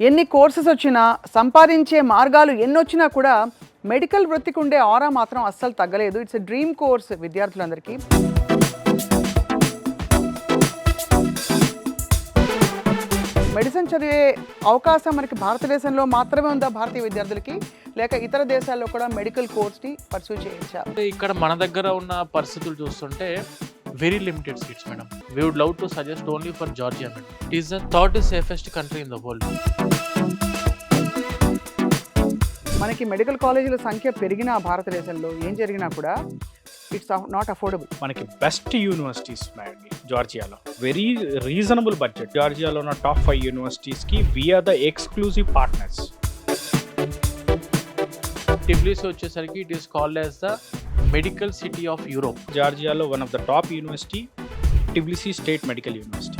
ఎన్ని కోర్సెస్ వచ్చినా సంపాదించే మార్గాలు ఎన్నొచ్చినా కూడా మెడికల్ వృత్తికి ఉండే ఆరా మాత్రం అస్సలు తగ్గలేదు. ఇట్స్ డ్రీమ్ కోర్స్ విద్యార్థులందరికీ. మెడిసిన్ చదివే అవకాశం మనకి భారతదేశంలో మాత్రమే ఉందా భారతీయ విద్యార్థులకి? లేక ఇతర దేశాల్లో కూడా మెడికల్ కోర్స్ని పర్సూ చేయించారు అంటే ఇక్కడ మన దగ్గర ఉన్న పరిస్థితులు చూస్తుంటే very limited seats madam we would love to suggest only for Georgia madam it is the third safest country in the world మనకి మెడికల్ కాలేజీల సంఖ్య పెరిగిన భారతదేశంలో ఏం జరిగినా కూడా ఇట్స్ నాట్ అఫోర్డబుల్ మనకి బెస్ట్ యూనివర్సిటీస్ ఉన్నాయండి జార్జియాలో వెరీ రీజనబుల్ బడ్జెట్ జార్జియాలో ఉన్న top five యూనివర్సిటీస్కి we're the exclusive partners Tbilisi వచ్చేసరికి it is called as the medical city of Europe. జార్జియాలో one of the top university Tbilisi state medical university.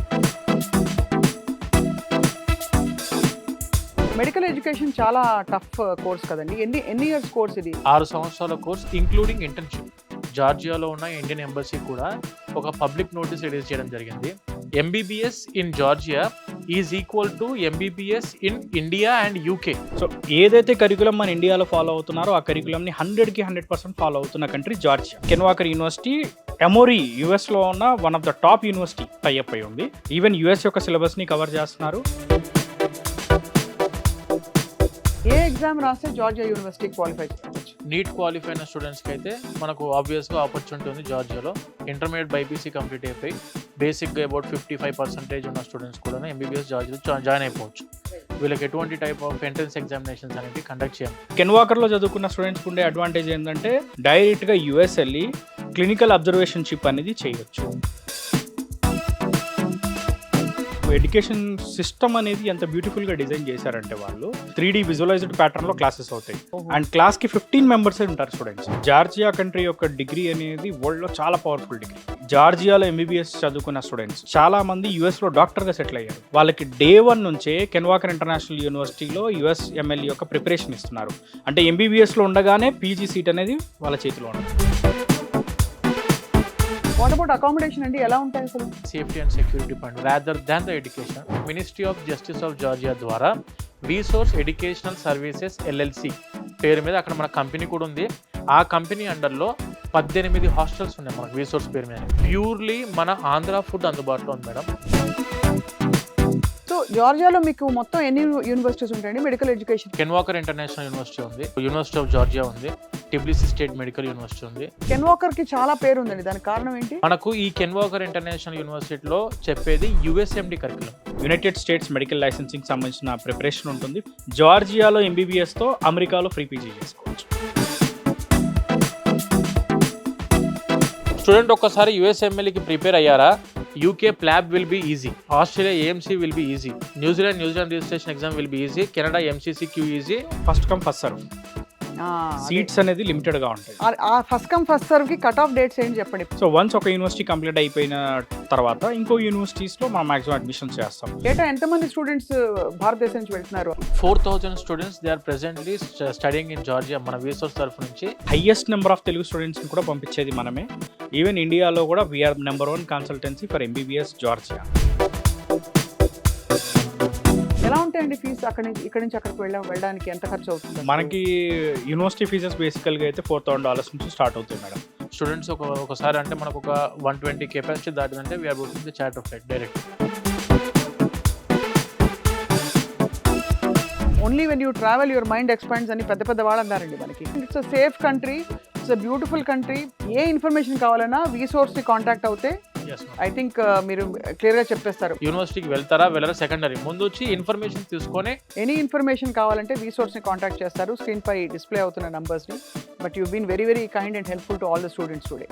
Medical education చాలా tough course కదండి. ఎన్ని ఎన్ని years course ఇది? ఆరు సంవత్సరాల course including internship. జార్జియాలో ఉన్న Indian embassy కూడా ఒక పబ్లిక్ నోటీస్ రిలీజ్ చేయడం జరిగింది. MBBS in Georgia is equal to MBBS in India and UK so ఏదైతే కరికులం మన ఇండియాలో ఫాలో అవుతున్నారో ఆ కరికులంని హండ్రెడ్కి హండ్రెడ్ పర్సెంట్ ఫాలో అవుతున్న కంట్రీ జార్జియా కెన్వాకర్ యూనివర్సిటీ ఎమోరీ యుఎస్లో ఉన్న one of the top university tie up అయి ఉంది ఈవెన్ యుఎస్ యొక్క సిలబస్ని కవర్ చేస్తున్నారు. ఏ ఎగ్జామ్ రాస్తే జార్జియా యూనివర్సిటీ క్వాలిఫై చేయవచ్చు నీట్ క్వాలిఫై అయిన స్టూడెంట్స్కి అయితే మనకు ఆబ్వియస్గా ఆపర్చునిటీ ఉంది జార్జియాలో ఇంటర్మీడియట్ బైపీసీ కంప్లీట్ అయిపోయి బేసిక్గా అబౌట్ ఫిఫ్టీ ఫైవ్ పర్సెంటేజ్ ఉన్న స్టూడెంట్స్ కూడా ఎంబీబీఎస్ జాయిన్ అయిపోవచ్చు. వీళ్ళకి ఎటువంటి టైప్ ఆఫ్ ఎంట్రన్స్ ఎగ్జామినేషన్స్ అనేవి కండక్ట్ చేయాలి కెన్వాకర్లో చదువుకున్న స్టూడెంట్స్కి ఉండే అడ్వాంటేజ్ ఏంటంటే డైరెక్ట్గా యుఎస్ వెళ్ళి క్లినికల్ అబ్జర్వేషన్షిప్ అనేది చేయొచ్చు. ఎడ్యుకేషన్ సిస్టమ్ అనేది ఎంత బ్యూటిఫుల్గా డిజైన్ చేశారంటే వాళ్ళు త్రీ డి విజువలైజ్డ్ ప్యాటర్న్లో క్లాసెస్ అవుతాయి. అండ్ క్లాస్కి ఫిఫ్టీన్ మెంబర్స్ ఉంటారు స్టూడెంట్స్ జార్జియా కంట్రీ యొక్క డిగ్రీ అనేది వరల్డ్లో చాలా పవర్ఫుల్ డిగ్రీ జార్జియాలో ఎంబీబీఎస్ చదువుకున్న స్టూడెంట్స్ చాలా మంది యుఎస్లో డాక్టర్గా సెటిల్ అయ్యారు. వాళ్ళకి డే వన్ నుంచే కెన్వాకర్ ఇంటర్నేషనల్ యూనివర్సిటీలో యుఎస్ ఎంఎల్ యొక్క ప్రిపరేషన్ ఇస్తున్నారు. అంటే ఎంబీబీఎస్లో ఉండగానే పీజీ సీట్ అనేది వాళ్ళ చేతిలో ఉంది వాట్ అబౌట్ అకామిడేషన్ అండి? ఎలా ఉంటాయి అసలు? Safety and security fund rather than the education ministry of justice of Georgia ద్వారా రీసోర్స్ ఎడ్యుకేషనల్ సర్వీసెస్ ఎల్ఎల్సి పేరు మీద అక్కడ మన కంపెనీ కూడా ఉంది. ఆ కంపెనీ అండర్లో పద్దెనిమిది హాస్టల్స్ ఉన్నాయి మనకు రీసోర్స్ పేరు మీద. ప్యూర్లీ మన ఆంధ్ర ఫుడ్ అందుబాటులో ఉంది మేడం. సో జార్జియాలో మీకు మొత్తం ఎన్ని యూనివర్సిటీస్ ఉంటాయండి? Medical education. Ken Walker international university ఉంది. యూనివర్సిటీ ఆఫ్ జార్జియా ఉంది. టిబ్లిసి స్టేట్ మెడికల్ యూనివర్సిటీ ఉంది. కెన్వాకర్కి చాలా పేరు ఉందండి. దానికి కారణం ఏంటి? మనకు ఈ కెన్వాకర్ ఇంటర్నేషనల్ యూనివర్సిటీలో చెప్పేది USMD curriculum. United States medical licensing సంబంధించిన ప్రిపరేషన్ ఉంటుంది. జార్జియాలో ఎంబీబీఎస్తో అమెరికాలో ఫ్రీ పీజీ చేసుకోవచ్చు. స్టూడెంట్ ఒక్కసారి యుఎస్ఎంఎల్కి ప్రిపేర్ అయ్యారా? UK PLAB will be easy. Australia AMC will be easy. New Zealand New Zealand registration exam will be easy. Canada MCC Q easy. First come first serve. Seats అనేది లిమిటెడ్గా ఉంటాయి. ఆ first come first సర్వ్కి cut off dates ఏంటి చెప్పండి? So once ఒక university complete అయిపోయిన తర్వాత ఇంకో యూనివర్సిటీస్లో మనం మాక్సిమం అడ్మిషన్స్ చేస్తాం. ఏటా ఎంతమంది స్టూడెంట్స్ భారతదేశం నుంచి వెళ్తున్నారు? Four thousand students they are presently studying in Georgia మన వీసోర్స్ తరఫు నుంచి. హైయెస్ట్ నెంబర్ ఆఫ్ తెలుగు స్టూడెంట్స్ని కూడా పంపించేది మనమే. ఈవెన్ ఇండియాలో కూడా we're number one consultancy for MBBS Georgia ఎలా ఉంటాయండి ఫీజు అక్కడి నుంచి ఇక్కడ నుంచి అక్కడికి వెళ్ళ వెళ్ళడానికి ఎంత ఖర్చు అవుతుంది మనకి యూనివర్సిటీ ఫీజెస్ బేసికల్గా అయితే ఫోర్ థౌసండ్ డాలర్స్ నుంచి స్టార్ట్ అవుతాయి మేడం స్టూడెంట్స్ ఒక ఒకసారి అంటే మనకు ఒక one twenty capacity దాటిందంటే we're booking the charter flight direct only when you travel your mind expands అని పెద్ద పెద్ద వాళ్ళు అన్నారండి మనకి. It's a safe country it's a beautiful country A information కావాలన్నా ని కాంటాక్ట్ అవుతే ఐ థింక్ మీరు క్లియర్గా చెప్పేస్తారు. యూనివర్సిటీకి వెళ్తారా వెళ్ళరా? సెకండరీ ముందు వచ్చి ఇన్ఫర్మేషన్ తీసుకొని ఎనీ ఇన్ఫర్మేషన్ కావాలంటే ని కాంటాక్ట్ చేస్తారు. స్క్రీన్ పై డిస్ప్లే అవుతున్న నంబర్స్ని but you been very very kind and helpful to all the students today